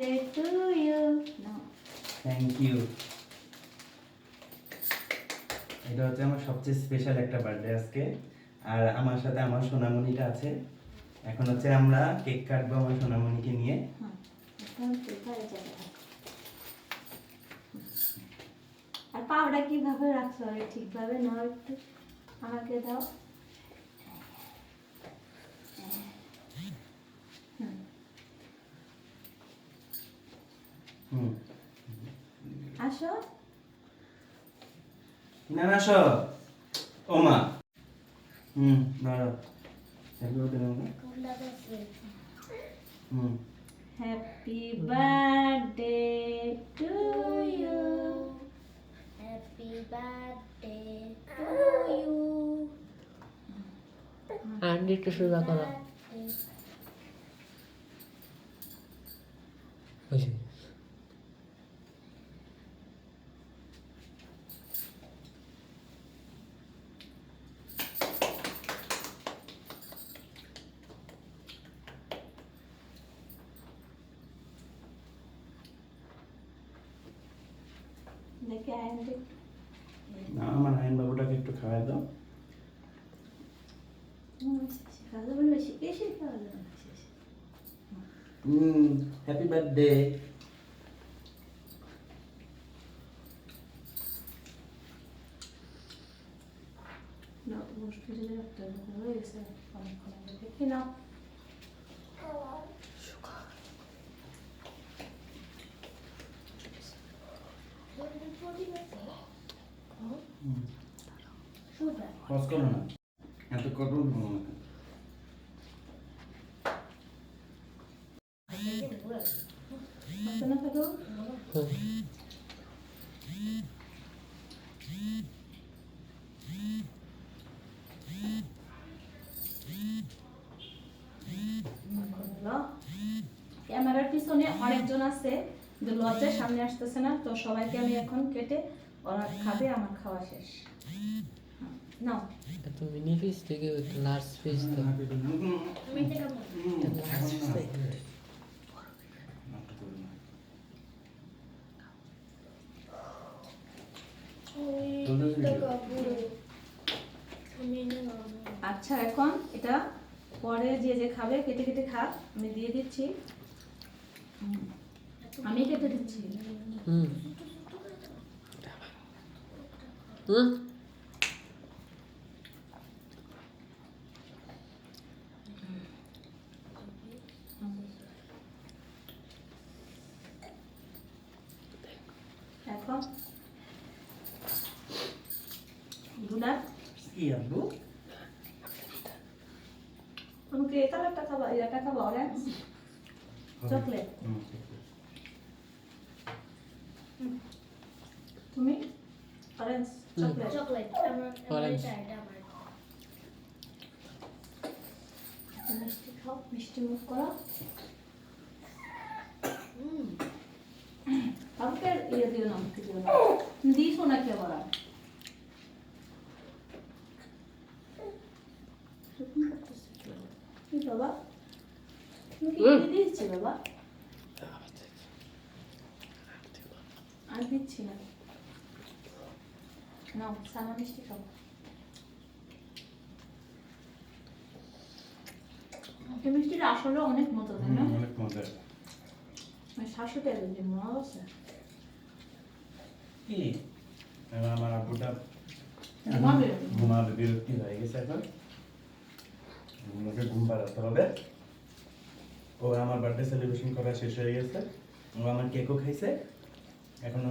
to you. No. Thank you এটা হচ্ছে আমার সবচেয়ে স্পেশাল একটা বার্থডে আজকে। আর আমার সাথে আমার সোনামণিটা আছে। এখন হচ্ছে আমরা কেক কাটবো আমার সোনামণিকে নিয়ে? আর পাউডার কীভাবে রাখছো? ঠিকভাবে নাও একটু। আমাকে দাও হুম, হুম আসো। না না সব ও মা। হুম না? হুম। Happy birthday to you Happy birthday to you. Aunty একটু সোজা করো। হয়েছে দেখে আয়নকে না আমার আইন বাবুটাকে একটু খাওয়াই দাও। হুম হ্যাপি বার্থডে না যদি হয়ে গেছে অনেকক্ষণ আগে দেখি না পজ করো না। এত না। ক্যামেরার পিছনে অনেকজন আছে, কিন্তু লজ্জায় সামনে আসতেছে না, তো সবাইকে আমি এখন কেটে ওরা খাবে, আমার খাওয়া শেষ। নাও। এত মিনি পিস থেকে একটু লার্জ দাও। আচ্ছা এখন এটা পরে যে যে খাবে কেটে কেটে খা আমি দিয়ে দিচ্ছি। আমি কেটে দিচ্ছি। হুম। হুম। এখন গুলাব কি আব্বু? তুমি কি এটা একটা খাবা? এটা খাবা অরেঞ্জ চকলেট তুমি? অরেঞ্জ। চকলেট এটা আমার। মিষ্টি খাও মিষ্টি মুখ করো হুম। আমাকে ইয়ে দিছো না কে বাবা দিচ্ছি বাবা আর দিচ্ছি না? নাও সানা মিষ্টি এই মিষ্টিটা আসলে অনেক মতো তাই না অনেক মজা শাশুড়ি আছে। কি? আমার আব্বুটা ঘুমাবে? ঘুমাবে বিরক্তি হয়ে গেছে এখন। ওকে ঘুম পাড়াতে হবে। ও আমার বার্থডে সেলিব্রেশন করা শেষ হয়ে গেছে। ও আমার কেকও খাইছে। এখন